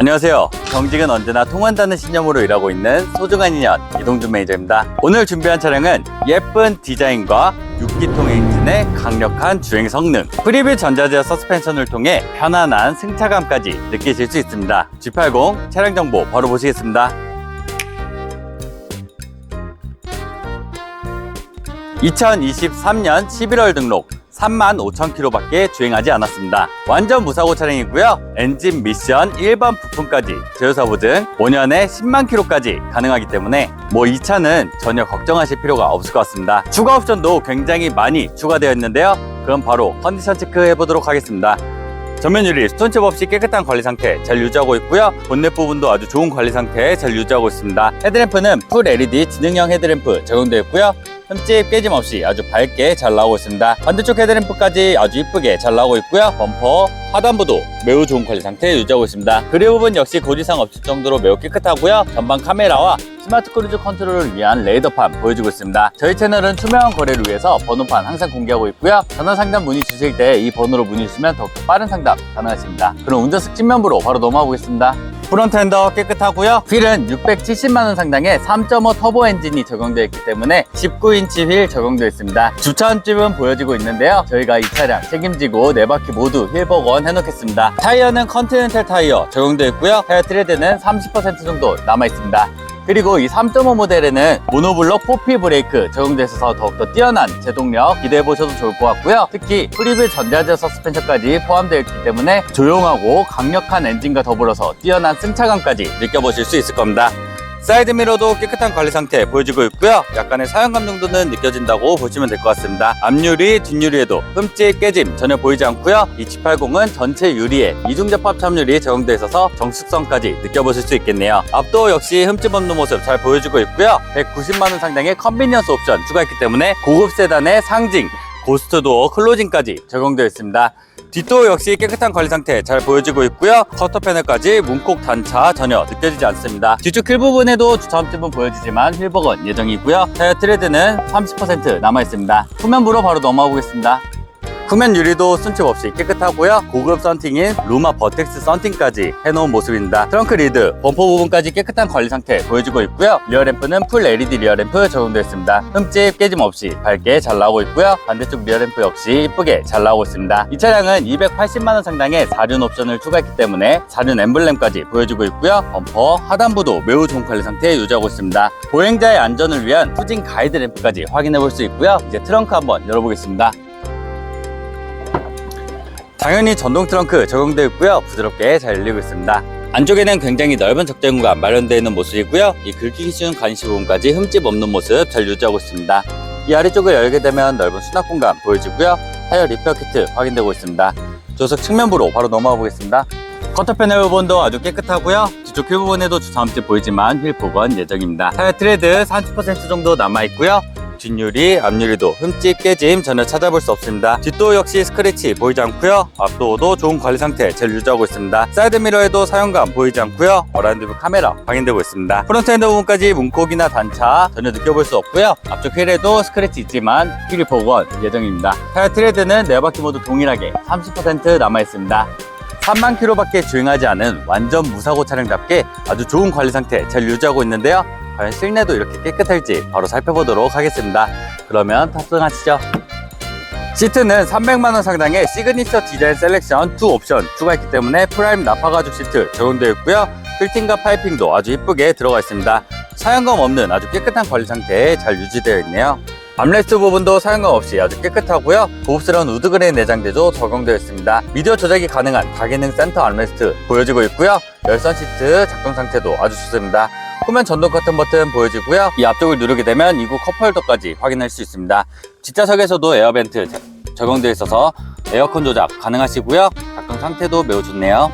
안녕하세요. 경직은 언제나 통한다는 신념으로 일하고 있는 소중한 인연 이동준 매니저입니다. 오늘 준비한 차량은 예쁜 디자인과 6기통 엔진의 강력한 주행 성능, 프리뷰 전자제어 서스펜션을 통해 편안한 승차감까지 느끼실 수 있습니다. G80 차량 정보 바로 보시겠습니다. 2023년 11월 등록 35,000km밖에 주행하지 않았습니다. 완전 무사고 차량이고요. 엔진 미션 1번 부품까지 제조사 보증 5년에 10만 km까지 가능하기 때문에 뭐 이 차는 전혀 걱정하실 필요가 없을 것 같습니다. 추가 옵션도 굉장히 많이 추가되어 있는데요. 그럼 바로 컨디션 체크해 보도록 하겠습니다. 전면 유리 스톤칩 없이 깨끗한 관리 상태 잘 유지하고 있고요. 본넷 부분도 아주 좋은 관리 상태 잘 유지하고 있습니다. 헤드램프는 풀 LED 지능형 헤드램프 적용되어 있고요. 흠집 깨짐 없이 아주 밝게 잘 나오고 있습니다. 반대쪽 헤드램프까지 아주 이쁘게 잘 나오고 있고요. 범퍼, 하단부도 매우 좋은 관리 상태 유지하고 있습니다. 그리고 부분 역시 고지상 없을 정도로 매우 깨끗하고요. 전방 카메라와 스마트 크루즈 컨트롤을 위한 레이더판 보여주고 있습니다. 저희 채널은 투명한 거래를 위해서 번호판 항상 공개하고 있고요. 전화 상담 문의 주실 때 이 번호로 문의 주시면 더욱더 빠른 상담 가능하십니다. 그럼 운전석 뒷면부로 바로 넘어가 보겠습니다. 프론트 엔더 깨끗하고요. 휠은 670만 원 상당의 3.5 터보 엔진이 적용되어 있기 때문에 19인치 휠 적용되어 있습니다. 주차원집은 보여지고 있는데요. 저희가 이 차량 책임지고 네 바퀴 모두 휠 복원 해놓겠습니다. 타이어는 컨티넨탈 타이어 적용되어 있고요. 타이어 트레드는 30% 정도 남아 있습니다. 그리고 이 3.5 모델에는 모노블록 포피 브레이크 적용되어 있어서 더욱더 뛰어난 제동력 기대해 보셔도 좋을 것 같고요. 특히 프리뷰 전자제 서스펜션까지 포함되어 있기 때문에 조용하고 강력한 엔진과 더불어서 뛰어난 승차감까지 느껴보실 수 있을 겁니다. 사이드 미러도 깨끗한 관리 상태 보여지고 있고요. 약간의 사용감 정도는 느껴진다고 보시면 될 것 같습니다. 앞유리, 뒷유리에도 흠집, 깨짐 전혀 보이지 않고요. 이 G80은 전체 유리에 이중접합 참유리 적용되어 있어서 정숙성까지 느껴보실 수 있겠네요. 앞도 역시 흠집 없는 모습 잘 보여주고 있고요. 190만 원 상당의 컨비니언스 옵션 추가했기 때문에 고급 세단의 상징 고스트 도어 클로징까지 적용되어 있습니다. 뒷도 역시 깨끗한 관리 상태 잘 보여지고 있고요. 커터 패널까지 문콕 단차 전혀 느껴지지 않습니다. 뒤쪽 휠 부분에도 주차함집은 보여지지만 휠버건 예정이고요. 타이어 트레드는 30% 남아 있습니다. 후면부로 바로 넘어가 보겠습니다. 후면 유리도 순칩 없이 깨끗하고요. 고급 썬팅인 루마 버텍스 썬팅까지 해놓은 모습입니다. 트렁크 리드, 범퍼 부분까지 깨끗한 관리 상태 보여주고 있고요. 리어램프는 풀 LED 리어램프 적용되어 있습니다. 흠집 깨짐 없이 밝게 잘 나오고 있고요. 반대쪽 리어램프 역시 이쁘게 잘 나오고 있습니다. 이 차량은 280만원 상당의 사륜 옵션을 추가했기 때문에 사륜 엠블렘까지 보여주고 있고요. 범퍼, 하단부도 매우 좋은 관리 상태 유지하고 있습니다. 보행자의 안전을 위한 후진 가이드 램프까지 확인해 볼 수 있고요. 이제 트렁크 한번 열어보겠습니다. 당연히 전동 트렁크 적용되어 있고요. 부드럽게 잘 열리고 있습니다. 안쪽에는 굉장히 넓은 적재 공간 마련되어 있는 모습이고요. 이 긁히기 쉬운 간시 부분까지 흠집 없는 모습 잘 유지하고 있습니다. 이 아래쪽을 열게 되면 넓은 수납 공간 보여지고요. 타이어 리페어 키트 확인되고 있습니다. 조석 측면부로 바로 넘어가 보겠습니다. 커터 패널 부분도 아주 깨끗하고요. 뒤쪽 휠 부분에도 주차함집 보이지만 휠 복원 예정입니다. 타이어 트레드 30% 정도 남아 있고요. 뒷유리, 앞유리도 흠집, 깨짐 전혀 찾아볼 수 없습니다. 뒷도 역시 스크래치 보이지 않고요. 앞도어도 좋은 관리 상태 잘 유지하고 있습니다. 사이드 미러에도 사용감 보이지 않고요. 어라운드 카메라 확인되고 있습니다. 프론트 핸드 부분까지 문콕이나 단차 전혀 느껴볼 수 없고요. 앞쪽 휠에도 스크래치 있지만 휠 복원 예정입니다. 타이어 트레드는 네 바퀴 모두 동일하게 30% 남아 있습니다. 3만 킬로밖에 주행하지 않은 완전 무사고 차량답게 아주 좋은 관리 상태 잘 유지하고 있는데요. 과연 실내도 이렇게 깨끗할지 바로 살펴보도록 하겠습니다. 그러면 탑승하시죠. 시트는 300만원 상당의 시그니처 디자인 셀렉션 2 옵션 추가했기 때문에 프라임 나파 가죽 시트 적용되어 있고요. 필팅과 파이핑도 아주 이쁘게 들어가 있습니다. 사용감 없는 아주 깨끗한 관리 상태에 잘 유지되어 있네요. 암레스트 부분도 사용감 없이 아주 깨끗하고요. 고급스러운 우드그레인 내장재도 적용되어 있습니다. 미디어 조작이 가능한 다기능 센터 암레스트 보여지고 있고요. 열선 시트 작동 상태도 아주 좋습니다. 후면 전동 커튼 버튼 보여지고요. 이 앞쪽을 누르게 되면 이구 컵홀더까지 확인할 수 있습니다. 뒷좌석에서도 에어벤트 자- 적용되어 있어서 에어컨 조작 가능하시고요. 작동 상태도 매우 좋네요.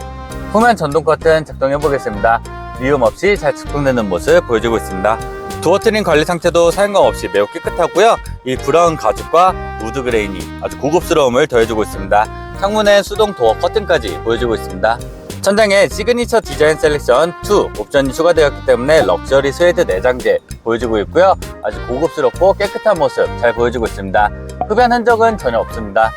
후면 전동 커튼 작동해 보겠습니다. 미움 없이 잘 작동되는 모습 보여주고 있습니다. 도어 트림 관리 상태도 사용감 없이 매우 깨끗하고요. 이 브라운 가죽과 우드 그레인이 아주 고급스러움을 더해주고 있습니다. 창문에 수동 도어 커튼까지 보여주고 있습니다. 천장에 시그니처 디자인 셀렉션 2 옵션이 추가되었기 때문에 럭셔리 스웨드 내장재 보여주고 있고요. 아주 고급스럽고 깨끗한 모습 잘 보여주고 있습니다. 흡연 흔적은 전혀 없습니다.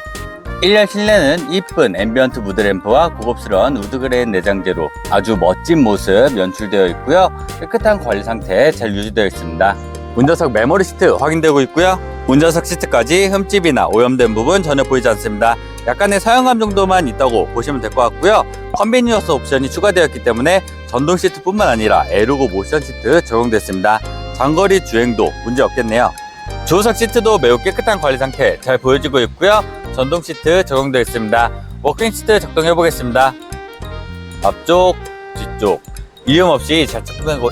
1열 실내는 이쁜 앰비언트 무드 램프와 고급스러운 우드그레인 내장재로 아주 멋진 모습 연출되어 있고요. 깨끗한 관리 상태 잘 유지되어 있습니다. 운전석 메모리 시트 확인되고 있고요. 운전석 시트까지 흠집이나 오염된 부분 전혀 보이지 않습니다. 약간의 사용감 정도만 있다고 보시면 될 것 같고요. 컨비니어스 옵션이 추가되었기 때문에 전동 시트뿐만 아니라 에르고 모션 시트 적용됐습니다. 장거리 주행도 문제 없겠네요. 조수석 시트도 매우 깨끗한 관리 상태 잘 보여지고 있고요. 전동 시트 적용되어 있습니다. 워킹 시트 작동해 보겠습니다. 앞쪽, 뒤쪽 이음 없이 잘 작동되고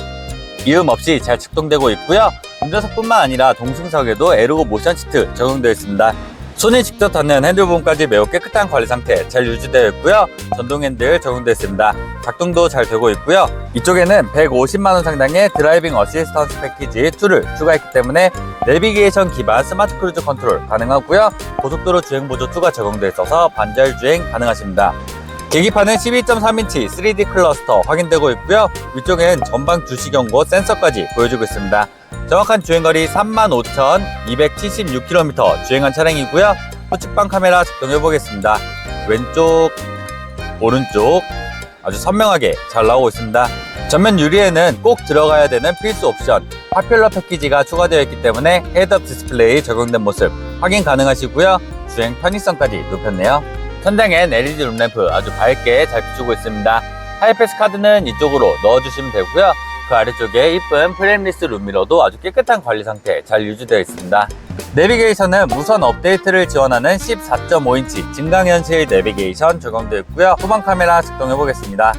이음 없이 잘 작동되고 있고요. 운전석뿐만 아니라 동승석에도 에르고 모션 시트 적용되어 있습니다. 손이 직접 닿는 핸들 부분까지 매우 깨끗한 관리 상태 잘 유지되어 있고요. 전동 핸들 적용되어 있습니다. 작동도 잘 되고 있고요. 이쪽에는 150만원 상당의 드라이빙 어시스턴스 패키지 2를 추가했기 때문에 내비게이션 기반 스마트 크루즈 컨트롤 가능하고요. 고속도로 주행 보조 2가 적용되어 있어서 반절 주행 가능하십니다. 계기판은 12.3인치 3D 클러스터 확인되고 있고요. 위쪽엔 전방 주시 경고 센서까지 보여주고 있습니다. 정확한 주행거리 35,276km 주행한 차량이고요. 후측방 카메라 작동해 보겠습니다. 왼쪽, 오른쪽 아주 선명하게 잘 나오고 있습니다. 전면 유리에는 꼭 들어가야 되는 필수 옵션 파퓰러 패키지가 추가되어 있기 때문에 헤드업 디스플레이 적용된 모습 확인 가능하시고요. 주행 편의성까지 높였네요. 천장엔 LED 룸램프 아주 밝게 잘 비추고 있습니다. 하이패스 카드는 이쪽으로 넣어주시면 되고요. 그 아래쪽에 이쁜 프레임리스 룸미러도 아주 깨끗한 관리 상태 잘 유지되어 있습니다. 내비게이션은 무선 업데이트를 지원하는 14.5인치 증강현실 내비게이션 적용되어 있고요. 후방 카메라 작동해 보겠습니다.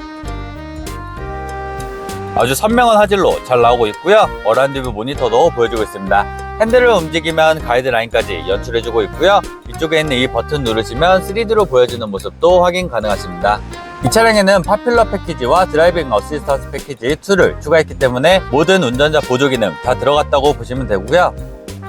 아주 선명한 화질로 잘 나오고 있고요. 어라운드뷰 모니터도 보여주고 있습니다. 핸들을 움직이면 가이드라인까지 연출해주고 있고요. 이쪽에 있는 이 버튼 누르시면 3D로 보여지는 모습도 확인 가능하십니다. 이 차량에는 파퓰러 패키지와 드라이빙 어시스턴스 패키지 2를 추가했기 때문에 모든 운전자 보조 기능 다 들어갔다고 보시면 되고요.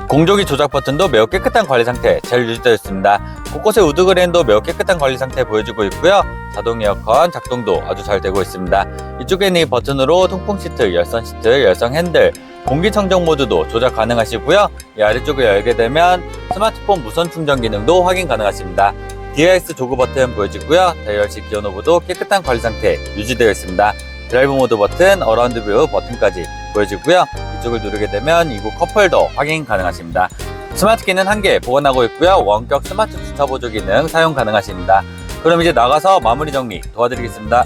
공조기 조작 버튼도 매우 깨끗한 관리 상태 잘 유지되어 있습니다. 곳곳에 우드그레인도 매우 깨끗한 관리 상태 보여지고 있고요. 자동 에어컨 작동도 아주 잘 되고 있습니다. 이쪽에 있는 이 버튼으로 통풍 시트, 열선 시트, 열선 핸들, 공기청정 모드도 조작 가능하시고요. 이 아래쪽을 열게 되면 스마트폰 무선 충전 기능도 확인 가능하십니다. DIS 조그 버튼 보여지고요. 다이얼식 기어 노브도 깨끗한 관리 상태 유지되어 있습니다. 드라이브 모드 버튼, 어라운드 뷰 버튼까지 보여지고요. 이쪽을 누르게 되면 이곳 컵홀더 확인 가능하십니다. 스마트 키는 한 개 보관하고 있고요. 원격 스마트 주차 보조 기능 사용 가능하십니다. 그럼 이제 나가서 마무리 정리 도와드리겠습니다.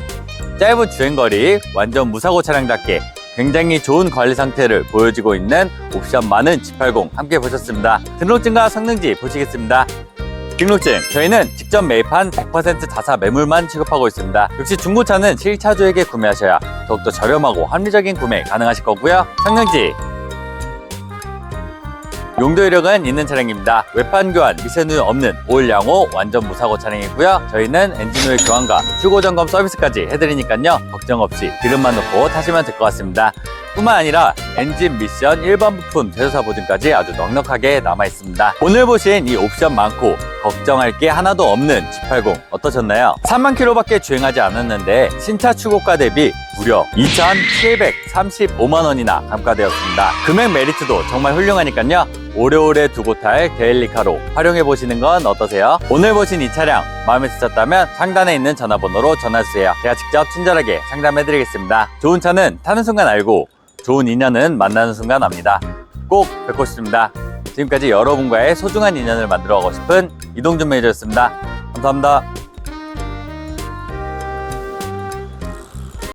짧은 주행거리, 완전 무사고 차량답게 굉장히 좋은 관리 상태를 보여지고 있는 옵션 많은 G80 함께 보셨습니다. 등록증과 성능지 보시겠습니다. 등록증 저희는 직접 매입한 100% 자사 매물만 취급하고 있습니다. 역시 중고차는 실차주에게 구매하셔야 더욱더 저렴하고 합리적인 구매 가능하실 거고요. 성능지 용도 이력은 있는 차량입니다. 외판 교환, 미세누 없는 올 양호 완전 무사고 차량이고요. 저희는 엔진오일 교환과 출고 점검 서비스까지 해드리니까요. 걱정 없이 기름만 넣고 타시면 될 것 같습니다. 뿐만 아니라 엔진 미션 1번 부품 제조사 보증까지 아주 넉넉하게 남아 있습니다. 오늘 보신 이 옵션 많고 걱정할 게 하나도 없는 G80 어떠셨나요? 3만 킬로밖에 주행하지 않았는데 신차 출고가 대비 무려 2,735만 원이나 감가되었습니다. 금액 메리트도 정말 훌륭하니까요. 오래오래 두고 탈 데일리카로 활용해 보시는 건 어떠세요? 오늘 보신 이 차량 마음에 드셨다면 상단에 있는 전화번호로 전화주세요. 제가 직접 친절하게 상담해 드리겠습니다. 좋은 차는 타는 순간 알고 좋은 인연은 만나는 순간 압니다. 꼭 뵙고 싶습니다. 지금까지 여러분과의 소중한 인연을 만들어 가고 싶은 이동준 매니저였습니다. 감사합니다.